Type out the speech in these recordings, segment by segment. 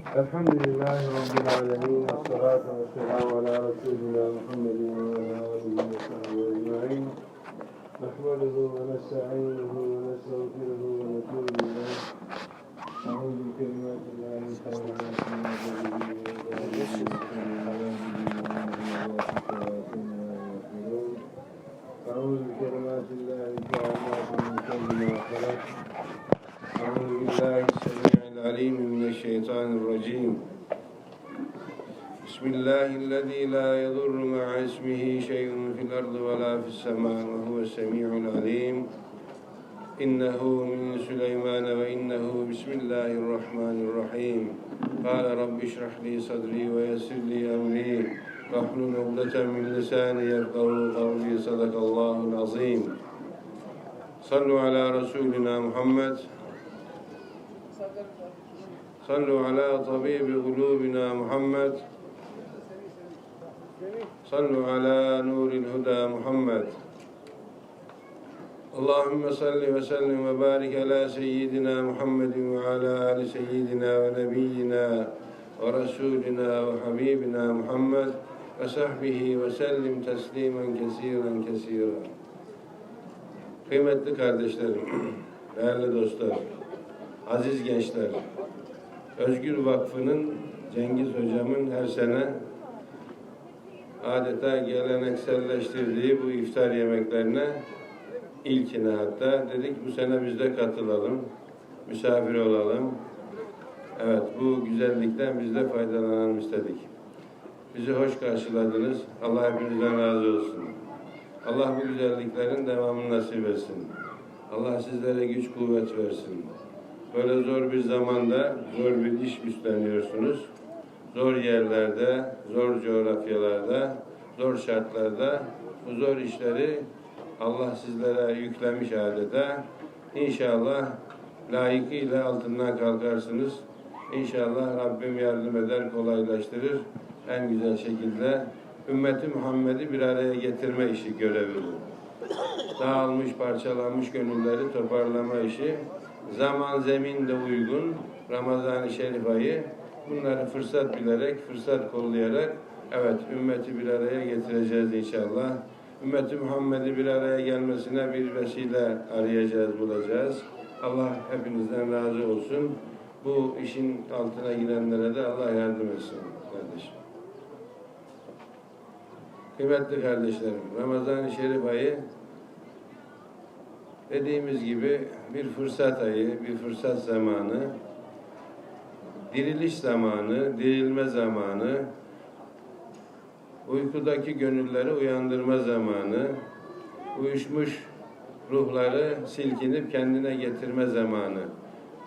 الحمد لله رب العالمين والصلاة والسلام على رسولنا محمد وعلى آله وصحبه أجمعين. نحمده ونستعينه ونستغفره ونتوب إليه. أعوذ بكلمات الله تعالى أعوذ بكلمات الله تعالى من شر ما خلق. أعوذ بالله السميع العليم من الشيطان الرجيم بسم الله الذي لا يضر مع اسمه شيء في الأرض ولا في السماء وهو السميع العليم إنه من سليمان وإنه بسم الله الرحمن الرحيم قال رب اشرح لي صدري ويسر لي أمري واحلل عقدة من لساني يفقهوا قولي صدق الله العظيم صلوا على رسولنا محمد صلوا على طبيب قلوبنا محمد صلوا على نور الهدى محمد اللهم صل وسلم وبارك على سيدنا محمد وعلى آل سيدنا ونبينا ورسولنا وحبيبنا محمد وصحبه وسلم تسليما كثيرا كثيرا Kıymetli kardeşlerim, değerli dostlar, aziz gençler, Özgür Vakfı'nın Cengiz Hocam'ın her sene adeta gelenekselleştirdiği bu iftar yemeklerine ilkine hatta dedik bu sene biz de katılalım, misafir olalım. Evet bu güzellikten biz de faydalanalım istedik. Bizi hoş karşıladınız. Allah hepinizden razı olsun. Allah bu güzelliklerin devamını nasip etsin. Allah sizlere güç kuvvet versin. Böyle zor bir zamanda zor bir iş üstleniyorsunuz. Zor yerlerde, zor coğrafyalarda, zor şartlarda bu zor işleri Allah sizlere yüklemiş adeta. İnşallah layıkıyla altından kalkarsınız. İnşallah Rabbim yardım eder, kolaylaştırır. En güzel şekilde ümmeti Muhammed'i bir araya getirme işi görevi. Dağılmış, parçalanmış gönülleri toparlama işi. Zaman zemin de uygun. Ramazan-ı Şerif ayı. Bunları fırsat bilerek, fırsat kollayarak evet ümmeti bir araya getireceğiz inşallah. Ümmeti Muhammed'i bir araya gelmesine bir vesile arayacağız, bulacağız. Allah hepinizden razı olsun. Bu işin altına girenlere de Allah yardım etsin kardeşim. Kıymetli kardeşlerim, Ramazan-ı Şerif ayı dediğimiz gibi bir fırsat ayı, bir fırsat zamanı, diriliş zamanı, dirilme zamanı, uykudaki gönülleri uyandırma zamanı, uyuşmuş ruhları silkinip kendine getirme zamanı.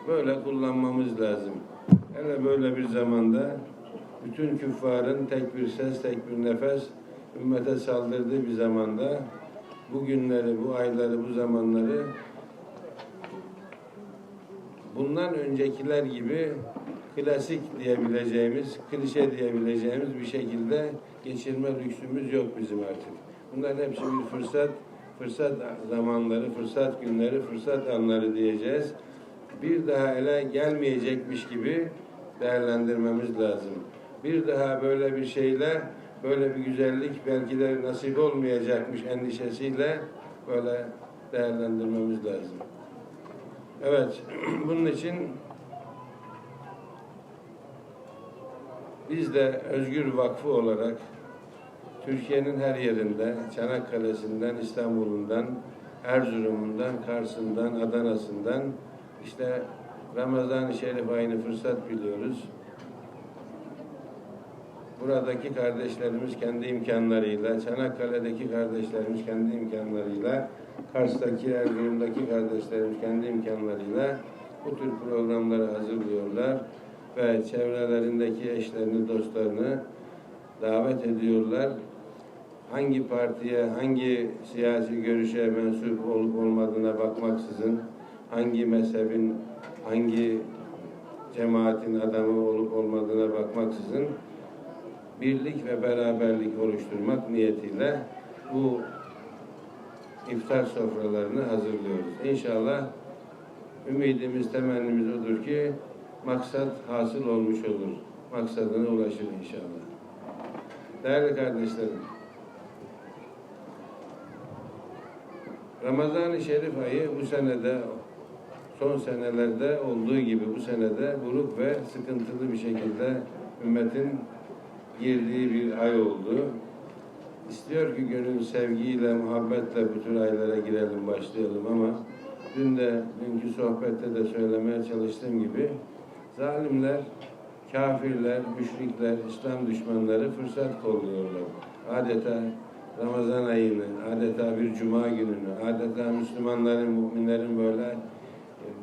Böyle kullanmamız lazım. Hele böyle bir zamanda bütün küffarın tek bir ses, tek bir nefes ümmete saldırdığı bir zamanda bu günleri, bu ayları, bu zamanları bundan öncekiler gibi klasik diyebileceğimiz, klişe diyebileceğimiz bir şekilde geçirme lüksümüz yok bizim artık. Bunların hepsi bir fırsat, fırsat zamanları, fırsat günleri, fırsat anları diyeceğiz. Bir daha ele gelmeyecekmiş gibi değerlendirmemiz lazım. Bir daha böyle bir şeyle, böyle bir güzellik belki nasip olmayacakmış endişesiyle böyle değerlendirmemiz lazım. Evet, bunun için biz de Özgür Vakfı olarak Türkiye'nin her yerinde, Çanakkale'sinden, İstanbul'undan, Erzurum'undan, Kars'ından, Adana'sından işte Ramazan-ı Şerif ayını fırsat biliyoruz. Buradaki kardeşlerimiz kendi imkanlarıyla, Çanakkale'deki kardeşlerimiz kendi imkanlarıyla, Kars'taki, Erzurum'daki kardeşlerimiz kendi imkanlarıyla bu tür programları hazırlıyorlar ve çevrelerindeki eşlerini, dostlarını davet ediyorlar. Hangi partiye, hangi siyasi görüşe mensup olup olmadığına bakmaksızın, hangi mezhebin, hangi cemaatin adamı olup olmadığına bakmaksızın birlik ve beraberlik oluşturmak niyetiyle bu iftar sofralarını hazırlıyoruz. İnşallah ümidimiz, temennimiz odur ki maksat hasıl olmuş olur. Maksadına ulaşır inşallah. Değerli kardeşlerim, Ramazan-ı Şerif ayı bu senede son senelerde olduğu gibi bu senede buruk ve sıkıntılı bir şekilde ümmetin girdiği bir ay oldu. İstiyor ki gönül sevgiyle, muhabbetle bu tür aylara girelim, başlayalım ama dün de, dünkü sohbette de söylemeye çalıştığım gibi zalimler, kafirler, müşrikler, İslam düşmanları fırsat kolluyorlar. Adeta Ramazan ayını, adeta bir cuma gününü, adeta Müslümanların, müminlerin böyle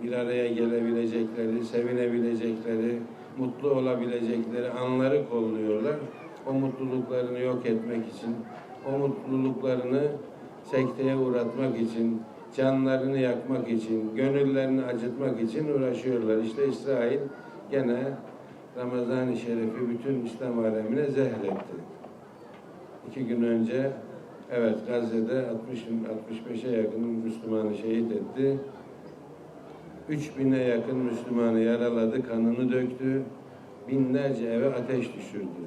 bir araya gelebilecekleri, sevinebilecekleri, mutlu olabilecekleri anları kolluyorlar. O mutluluklarını yok etmek için, o mutluluklarını sekteye uğratmak için, canlarını yakmak için, gönüllerini acıtmak için uğraşıyorlar. İşte İsrail gene Ramazan-ı Şerif'i bütün İslam alemine zehretti. İki gün önce evet Gazze'de 60 65'e yakın Müslümanı şehit etti. 3000'e yakın Müslümanı yaraladı, kanını döktü. Binlerce eve ateş düşürdü.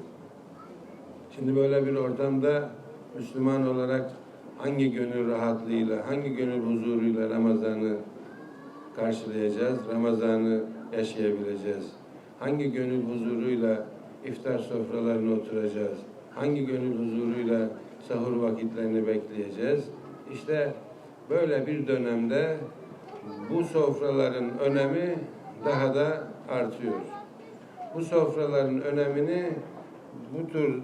Şimdi böyle bir ortamda Müslüman olarak hangi gönül rahatlığıyla, hangi gönül huzuruyla Ramazan'ı karşılayacağız, Ramazan'ı yaşayabileceğiz? Hangi gönül huzuruyla iftar sofralarına oturacağız? Hangi gönül huzuruyla sahur vakitlerini bekleyeceğiz? İşte böyle bir dönemde bu sofraların önemi daha da artıyor. Bu sofraların önemini bu tür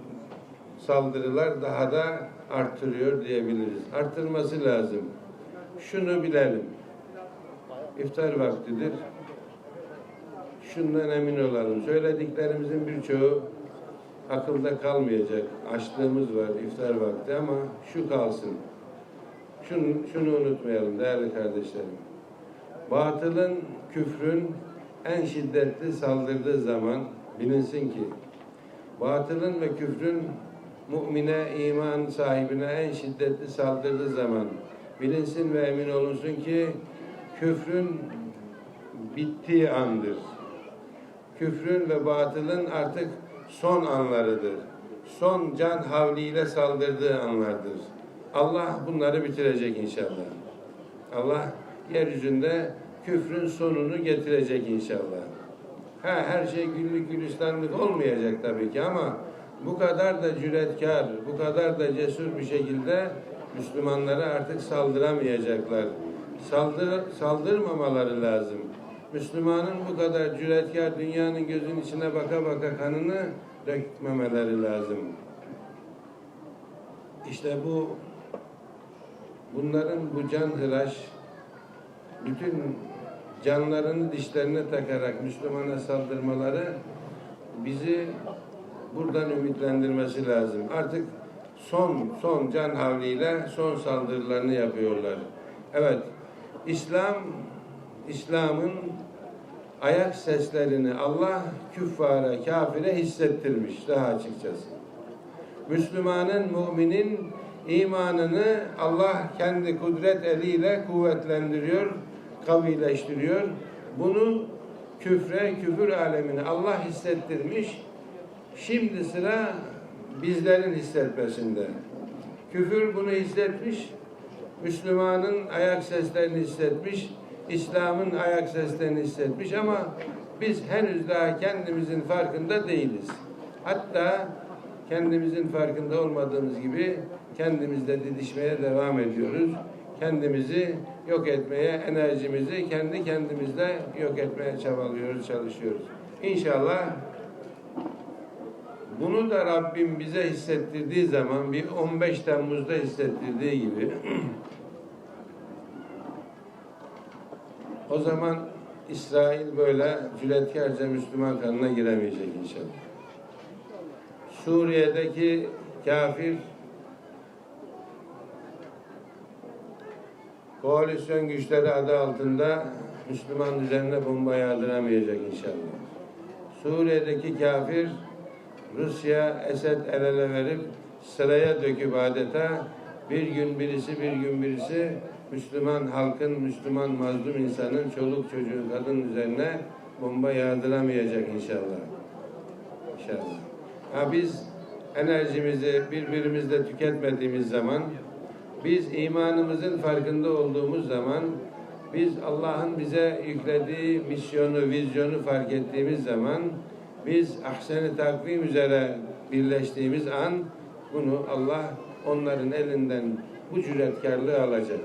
saldırılar daha da arttırıyor diyebiliriz. Arttırması lazım. Şunu bilelim. İftar vaktidir. Şundan emin olalım. Söylediklerimizin birçoğu akılda kalmayacak. Açlığımız var iftar vakti ama şu kalsın. Şunu, şunu unutmayalım değerli kardeşlerim. Batılın, küfrün en şiddetli saldırdığı zaman bilinsin ki batılın ve küfrün mümine, iman sahibine en şiddetli saldırdığı zaman bilinsin ve emin olunsun ki küfrün bittiği andır. Küfrün ve batılın artık son anlarıdır. Son can havliyle saldırdığı anlardır. Allah bunları bitirecek inşallah. Allah yeryüzünde küfrün sonunu getirecek inşallah. Ha, her şey güllük gülistanlık olmayacak tabii ki ama bu kadar da cüretkar, bu kadar da cesur bir şekilde Müslümanlara artık saldıramayacaklar. Saldır, saldırmamaları lazım. Müslümanın bu kadar cüretkar dünyanın gözünün içine baka baka kanını dökmemeleri lazım. İşte bu bunların bu can hıraş bütün canlarını dişlerine takarak Müslümana saldırmaları bizi buradan ümitlendirmesi lazım. Artık son son can havliyle son saldırılarını yapıyorlar. Evet, İslam İslam'ın ayak seslerini Allah küffara, kafire hissettirmiş daha açıkçası. Müslümanın, müminin imanını Allah kendi kudret eliyle kuvvetlendiriyor, kavileştiriyor. Bunu küfre, küfür alemine Allah hissettirmiş. Şimdi sıra bizlerin hissetmesinde. Küfür bunu hissetmiş, Müslümanın ayak seslerini hissetmiş, İslam'ın ayak seslerini hissetmiş ama biz henüz daha kendimizin farkında değiliz. Hatta kendimizin farkında olmadığımız gibi kendimizle didişmeye devam ediyoruz. Kendimizi yok etmeye, enerjimizi kendi kendimizle yok etmeye çabalıyoruz, çalışıyoruz. İnşallah bunu da Rabbim bize hissettirdiği zaman bir 15 Temmuz'da hissettirdiği gibi o zaman İsrail böyle cüretkarca Müslüman kanına giremeyecek inşallah. Suriye'deki kafir koalisyon güçleri adı altında Müslüman üzerine bomba yağdıramayacak inşallah. Suriye'deki kafir Rusya Esed el ele verip sıraya döküp adeta bir gün birisi bir gün birisi Müslüman halkın, Müslüman mazlum insanın, çoluk çocuğun, kadın üzerine bomba yağdıramayacak inşallah. İnşallah. Ha biz enerjimizi birbirimizle tüketmediğimiz zaman, biz imanımızın farkında olduğumuz zaman, biz Allah'ın bize yüklediği misyonu, vizyonu fark ettiğimiz zaman, biz ahsen-i takvim üzere birleştiğimiz an, bunu Allah onların elinden bu cüretkarlığı alacak.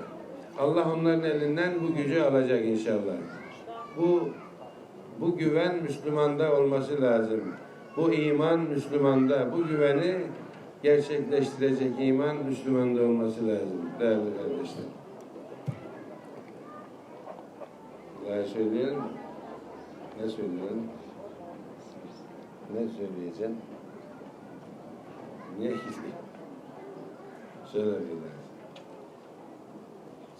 Allah onların elinden bu gücü alacak inşallah. Bu bu güven Müslümanda olması lazım. Bu iman Müslümanda, bu güveni gerçekleştirecek iman Müslümanda olması lazım değerli kardeşler. Daha söyleyelim mi? Ne söyleyelim? Ne söyleyeceğim? Niye gidiyor? Söyle bir daha.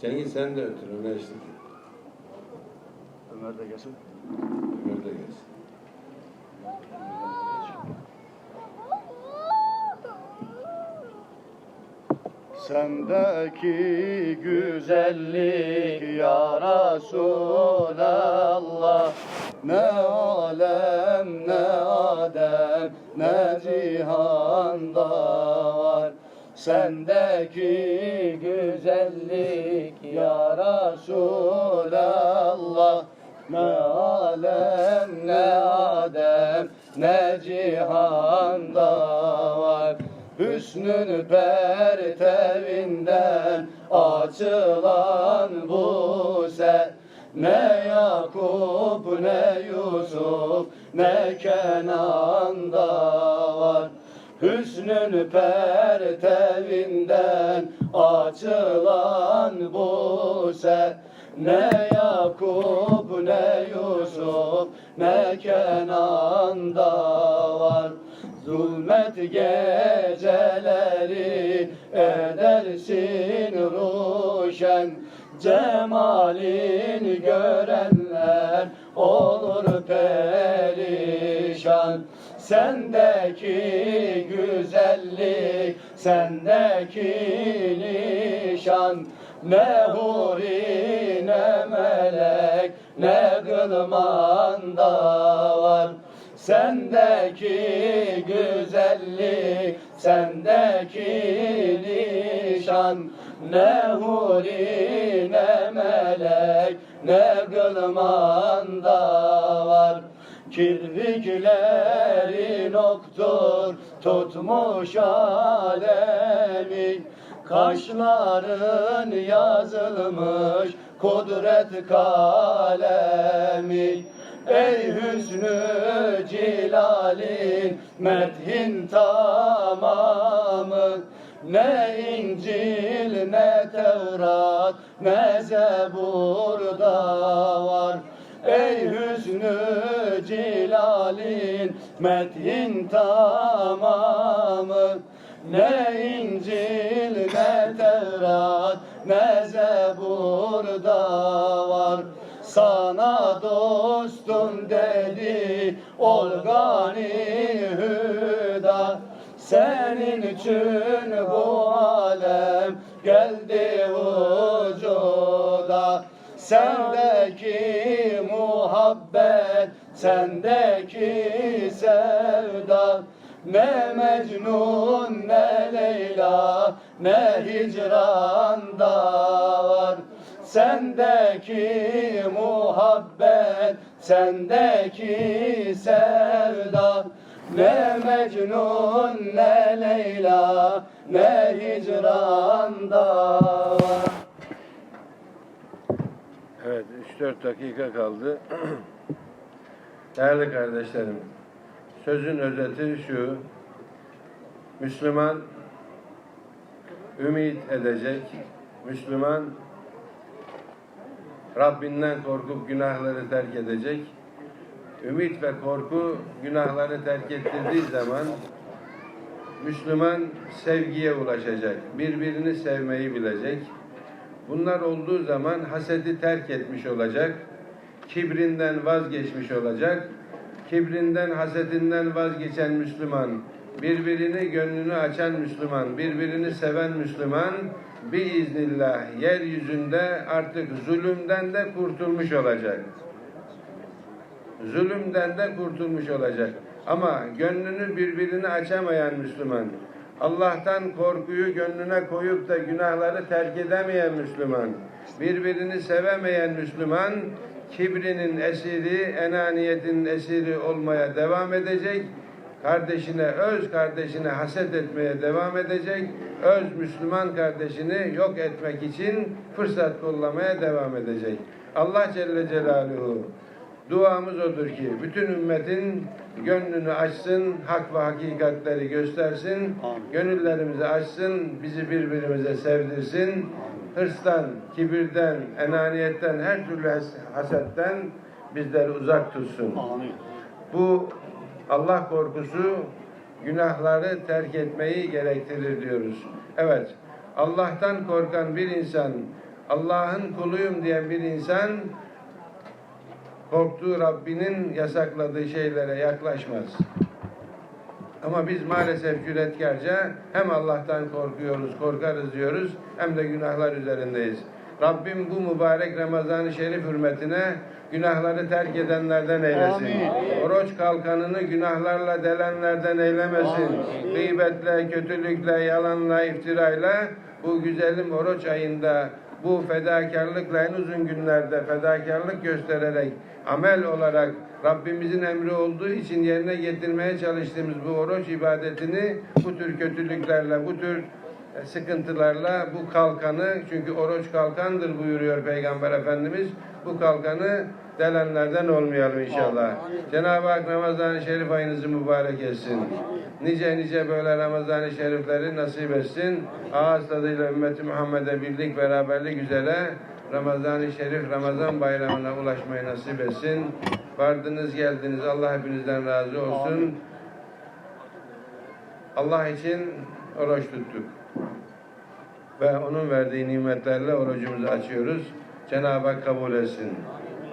Cengiz sen de ötür, eşlik et. Ömer de gelsin. Ömer de gelsin. Sendeki güzellik ya Resulallah. Ne alem ne adem ne cihanda var. Sendeki güzellik ya Resulallah. Ne alem ne adem ne cihanda var Hüsnün pertevinden açılan bu ser Ne Yakup ne Yusuf ne Kenan'da var. Hüsnün pertevinden açılan bu ser Ne Yakup ne Yusuf ne Kenan'da var. Zulmet geceleri Cemalin görenler olur perişan. Sendeki güzellik, sendeki nişan. Ne huri ne melek ne gılmanda var. Sendeki güzellik, sendeki nişan Ne huri ne melek ne gılmanda var. Kirpiklerin oktur tutmuş alemi. Kaşların yazılmış kudret kalemi. Ey hüsnü cilalin medhin tamamı Ne İncil ne Tevrat ne Zebur'da var Ey hüsnü cilalin medhin tamamı. Ne İncil ne Tevrat ne Zebur'da var sana dostum dedi ol gani senin için bu alem geldi vücuda. Sendeki muhabbet, sendeki sevda. Ne Mecnun, ne Leyla, ne hicranda var. Sendeki muhabbet, sendeki sevda Ne Mecnun, ne Leyla, ne hicranda var Evet, 3-4 dakika kaldı. Değerli kardeşlerim, sözün özeti şu. Müslüman ümit edecek. Müslüman Rabbinden korkup günahları terk edecek. Ümit ve korku günahları terk ettirdiği zaman Müslüman sevgiye ulaşacak. Birbirini sevmeyi bilecek. Bunlar olduğu zaman hasedi terk etmiş olacak. Kibrinden vazgeçmiş olacak. Kibrinden, hasetinden vazgeçen Müslüman, birbirini gönlünü açan Müslüman, birbirini seven Müslüman biiznillah yeryüzünde artık zulümden de kurtulmuş olacak. Zulümden de kurtulmuş olacak. Ama gönlünü birbirine açamayan Müslüman, Allah'tan korkuyu gönlüne koyup da günahları terk edemeyen Müslüman, birbirini sevemeyen Müslüman, kibrinin esiri, enaniyetin esiri olmaya devam edecek. Kardeşine, öz kardeşine haset etmeye devam edecek. Öz Müslüman kardeşini yok etmek için fırsat kollamaya devam edecek. Allah Celle Celaluhu Duamız odur ki bütün ümmetin gönlünü açsın, hak ve hakikatleri göstersin, gönüllerimizi açsın, bizi birbirimize sevdirsin. Hırstan, kibirden, enaniyetten, her türlü has- hasetten bizleri uzak tutsun. Bu Allah korkusu günahları terk etmeyi gerektirir diyoruz. Evet, Allah'tan korkan bir insan, Allah'ın kuluyum diyen bir insan korktuğu Rabbinin yasakladığı şeylere yaklaşmaz. Ama biz maalesef cüretkarca hem Allah'tan korkuyoruz, korkarız diyoruz hem de günahlar üzerindeyiz. Rabbim bu mübarek Ramazan-ı Şerif hürmetine günahları terk edenlerden eylesin. Amin. Oruç kalkanını günahlarla delenlerden eylemesin. Amin. Gıybetle, kötülükle, yalanla, iftirayla bu güzelim oruç ayında bu fedakarlıkla en uzun günlerde fedakarlık göstererek amel olarak Rabbimizin emri olduğu için yerine getirmeye çalıştığımız bu oruç ibadetini bu tür kötülüklerle, bu tür sıkıntılarla bu kalkanı çünkü oruç kalkandır buyuruyor Peygamber Efendimiz. Bu kalkanı delenlerden olmayalım inşallah. Cenab-ı Hak Ramazan-ı Şerif ayınızı mübarek etsin. Nice nice böyle Ramazan-ı Şerifleri nasip etsin. Ağız tadıyla ümmeti Muhammed'e birlik beraberlik üzere Ramazan-ı Şerif Ramazan bayramına ulaşmayı nasip etsin. Vardınız geldiniz Allah hepinizden razı olsun. Allah için oruç tuttuk. Ve onun verdiği nimetlerle orucumuzu açıyoruz. Cenab-ı Hak kabul etsin.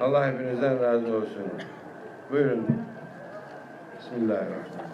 Allah hepinizden razı olsun. Buyurun. Bismillahirrahmanirrahim.